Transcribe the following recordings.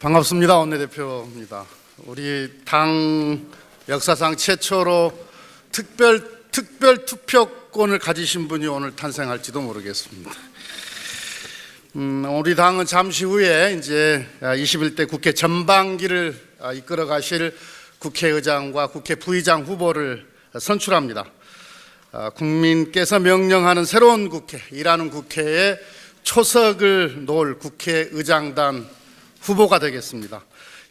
반갑습니다. 원내대표입니다. 우리 당 역사상 최초로 특별 특별 투표권을 가지신 분이 오늘 탄생할지도 모르겠습니다. 음, 우리 당은 잠시 후에 이제 21대 국회 전반기를 이끌어 가실 국회의장과 국회 부의장 후보를 선출합니다. 아, 국민께서 명령하는 새로운 국회, 일하는 국회에 초석을 놓을 국회의장단 후보가 되겠습니다.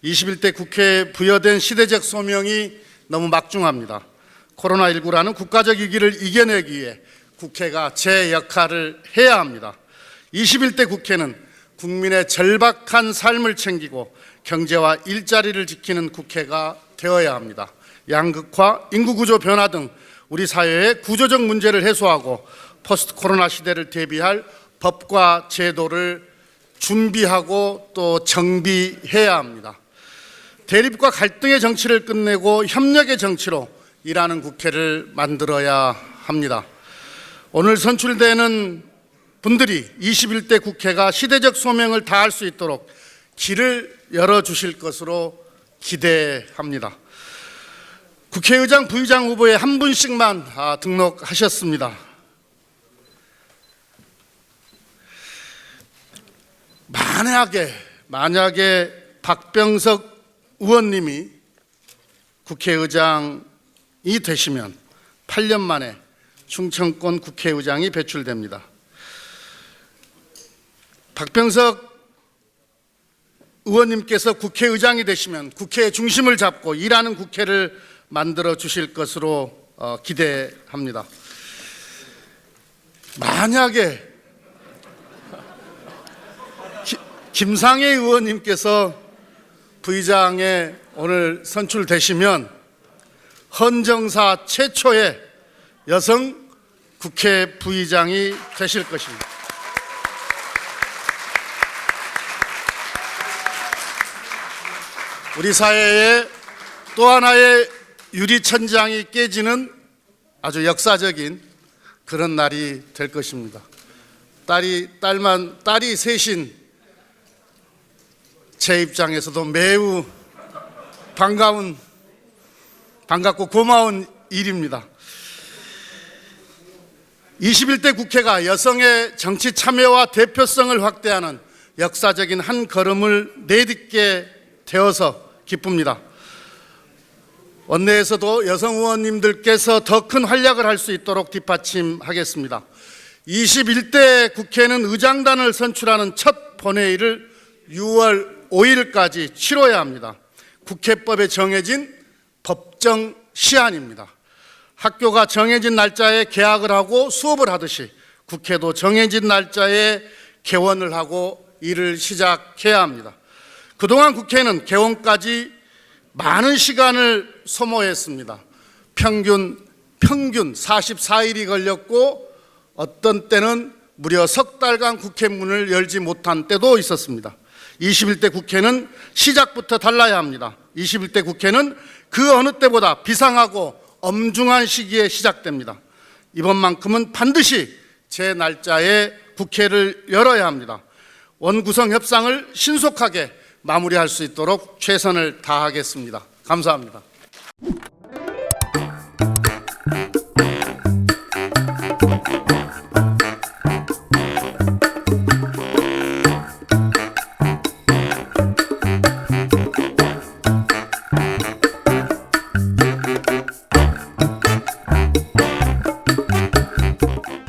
21대 국회에 부여된 시대적 소명이 너무 막중합니다. 코로나19라는 국가적 위기를 이겨내기 위해 국회가 제 역할을 해야 합니다. 21대 국회는 국민의 절박한 삶을 챙기고 경제와 일자리를 지키는 국회가 되어야 합니다. 양극화, 인구구조 변화 등 우리 사회의 구조적 문제를 해소하고 포스트 코로나 시대를 대비할 법과 제도를 준비하고 또 정비해야 합니다. 대립과 갈등의 정치를 끝내고 협력의 정치로 일하는 국회를 만들어야 합니다. 오늘 선출되는 분들이 21대 국회가 시대적 소명을 다할 수 있도록 길을 열어주실 것으로 기대합니다. 국회의장, 부의장 후보에 한 분씩만 아, 등록하셨습니다. 만약에 만약에 박병석 의원님이 국회의장이 되시면 8년 만에 충청권 국회의장이 배출됩니다. 박병석 의원님께서 국회의장이 되시면 국회의 중심을 잡고 일하는 국회를 만들어 주실 것으로 어, 기대합니다. 만약에 기- 김상혜 의원님께서 부의장에 오늘 선출되시면 헌정사 최초의 여성 국회 부의장이 되실 것입니다. 우리 사회에 또 하나의 유리천장이 깨지는 아주 역사적인 그런 날이 될 것입니다. 딸이 딸만 딸이 셋인 제 입장에서도 매우 반가운 반갑고 고마운 일입니다. 21대 국회가 여성의 정치 참여와 대표성을 확대하는 역사적인 한 걸음을 내딛게 되어서 기쁩니다. 원내에서도 여성 의원님들께서 더 큰 활약을 할 수 있도록 뒷받침하겠습니다. 21대 국회는 의장단을 선출하는 첫 본회의를 6월 5일까지 치러야 합니다. 국회법에 정해진 법정 시한입니다. 학교가 정해진 날짜에 개학을 하고 수업을 하듯이 국회도 정해진 날짜에 개원을 하고 일을 시작해야 합니다. 그동안 국회는 개원까지 많은 시간을 소모했습니다. 평균 평균 44일이 걸렸고 어떤 때는 무려 석 달간 국회 문을 열지 못한 때도 있었습니다. 21대 국회는 시작부터 달라야 합니다. 21대 국회는 그 어느 때보다 비상하고 엄중한 시기에 시작됩니다. 이번만큼은 반드시 제 날짜에 국회를 열어야 합니다. 원구성 협상을 신속하게 마무리할 수 있도록 최선을 다하겠습니다. 감사합니다.